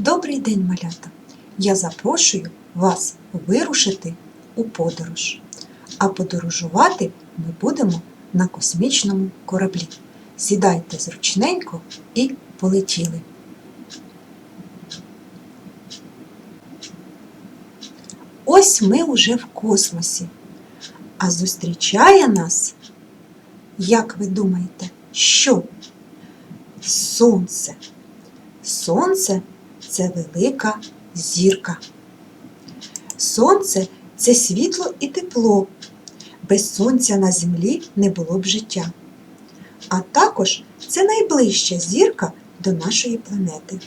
Добрий день, малята! Я запрошую вас вирушити у подорож. А подорожувати ми будемо на космічному кораблі. Сідайте зручненько і полетіли. Ось ми уже в космосі. А зустрічає нас, як ви думаєте, що? Сонце. Сонце це велика зірка. Сонце це світло і тепло. Без сонця на землі не було б життя. А також це найближча зірка до нашої планети.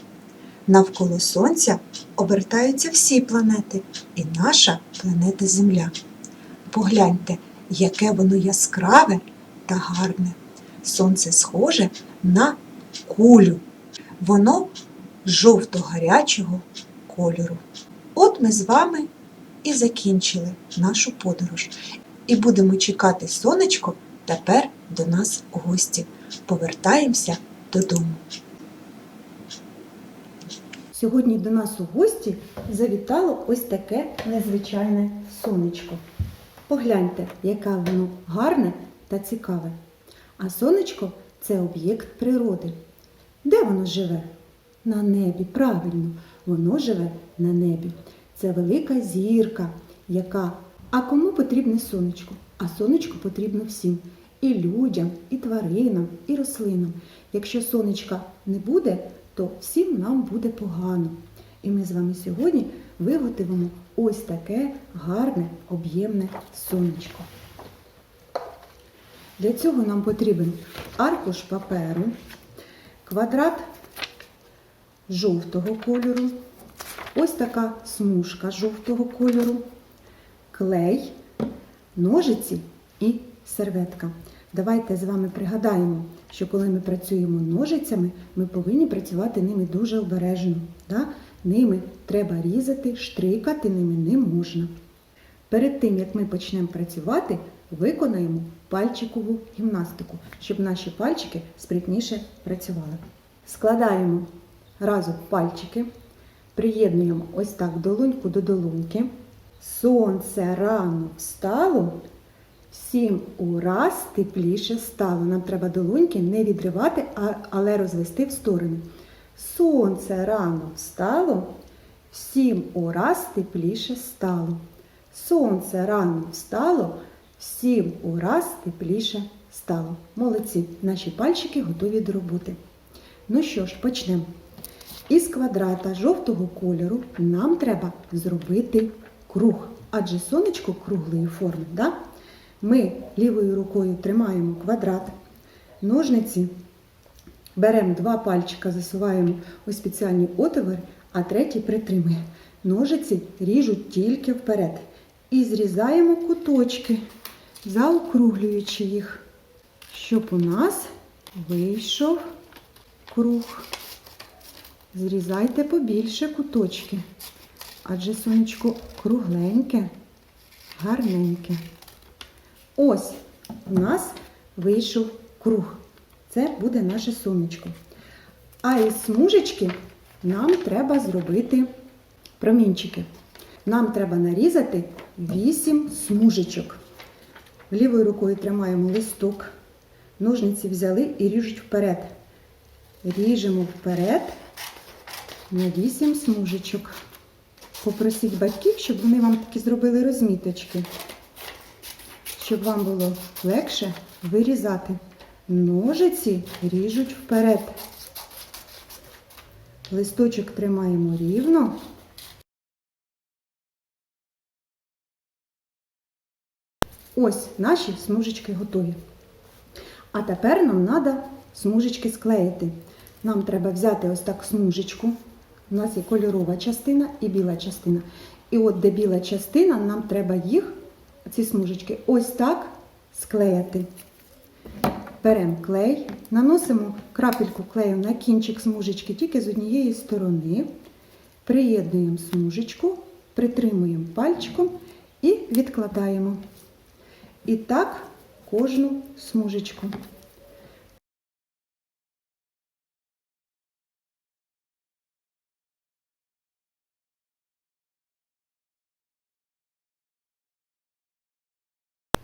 Навколо Сонця обертаються всі планети, і наша планета Земля. Погляньте, яке воно яскраве та гарне. Сонце схоже на кулю. Воно жовто-гарячого кольору. От ми з вами і закінчили нашу подорож. І будемо чекати сонечко тепер до нас у гості. Повертаємося додому. Сьогодні до нас у гості завітало ось таке незвичайне сонечко. Погляньте, яке воно гарне та цікаве. А сонечко це об'єкт природи. Де воно живе? На небі, правильно, воно живе на небі. Це велика зірка, яка. А кому потрібне сонечко? А сонечко потрібно всім. І людям, і тваринам, і рослинам. Якщо сонечка не буде, то всім нам буде погано. І ми з вами сьогодні виготовимо ось таке гарне об'ємне сонечко. Для цього нам потрібен аркуш паперу, квадрат жовтого кольору, ось така смужка жовтого кольору, клей, ножиці і серветка. Давайте з вами пригадаємо, що коли ми працюємо ножицями, ми повинні працювати ними дуже обережно. Да? Ними треба різати, штрикати ними не можна. Перед тим, як ми почнемо працювати, виконаємо пальчикову гімнастику, щоб наші пальчики спритніше працювали. Складаємо разом пальчики, приєднуємо ось так долоньку до долоньки. Сонце рано встало, всім ураз тепліше стало. Нам треба долоньки не відривати, але розвести в сторони. Сонце рано встало, всім ураз тепліше стало. Сонце рано встало, всім ураз тепліше стало. Молодці, наші пальчики готові до роботи. Ну що ж, почнемо. Із квадрата жовтого кольору нам треба зробити круг, адже сонечко круглої форми. Да? Ми лівою рукою тримаємо квадрат, ножниці беремо два пальчика, засуваємо у спеціальні отвори, а третій притримує. Ножиці ріжуть тільки вперед. І зрізаємо куточки, заокруглюючи їх, щоб у нас вийшов круг. Зрізайте побільше куточки, адже сонечко кругленьке, гарненьке. Ось у нас вийшов круг. Це буде наше сонечко. А із смужечки нам треба зробити промінчики. Нам треба нарізати 8 смужечок. Лівою рукою тримаємо листок, ножниці взяли і ріжуть вперед. Ріжемо вперед на 8 смужечок. Попросіть батьків, щоб вони вам такі зробили розміточки, щоб вам було легше вирізати. Ножиці ріжуть вперед. Листочок тримаємо рівно. Ось наші смужечки готові. А тепер нам треба смужечки склеїти. Нам треба взяти ось так смужечку. У нас є кольорова частина і біла частина. І от де біла частина, нам треба їх, ці смужечки, ось так склеїти. Беремо клей, наносимо крапельку клею на кінчик смужечки тільки з однієї сторони. Приєднуємо смужечку, притримуємо пальчиком і відкладаємо. І так кожну смужечку.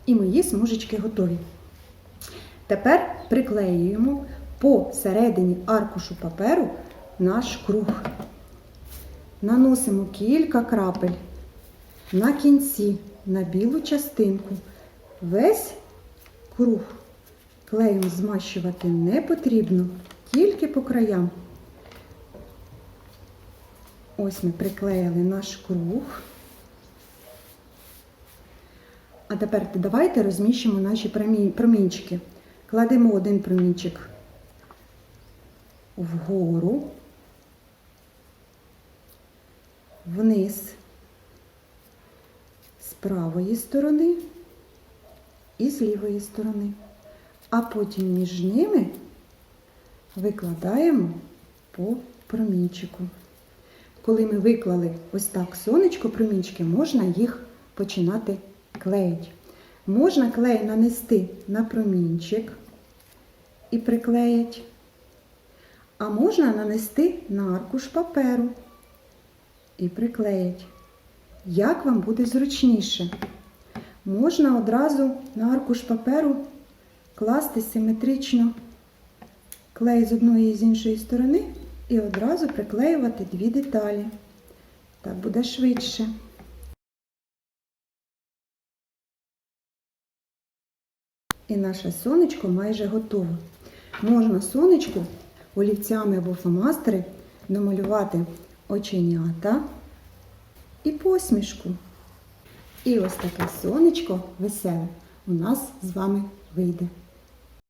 І мої смужечки готові. Тепер приклеюємо посередині аркушу паперу наш круг. Наносимо кілька крапель на кінці, на білу частинку. Весь круг клеєм змащувати не потрібно, тільки по краям. Ось ми приклеїли наш круг. А тепер давайте розміщимо наші промінчики. Кладемо один промінчик вгору, вниз з правої сторони і з лівої сторони. А потім між ними викладаємо по промінчику. Коли ми виклали ось так сонечко промінчики, можна їх починати клеїти. Можна клей нанести на промінчик і приклеїти, а можна нанести на аркуш паперу і приклеїти. Як вам буде зручніше? Можна одразу на аркуш паперу класти симетрично клей з одної і з іншої сторони і одразу приклеювати дві деталі. Так буде швидше. І наше сонечко майже готове. Можна сонечку олівцями або фломастери намалювати оченята і посмішку. І ось таке сонечко веселе у нас з вами вийде.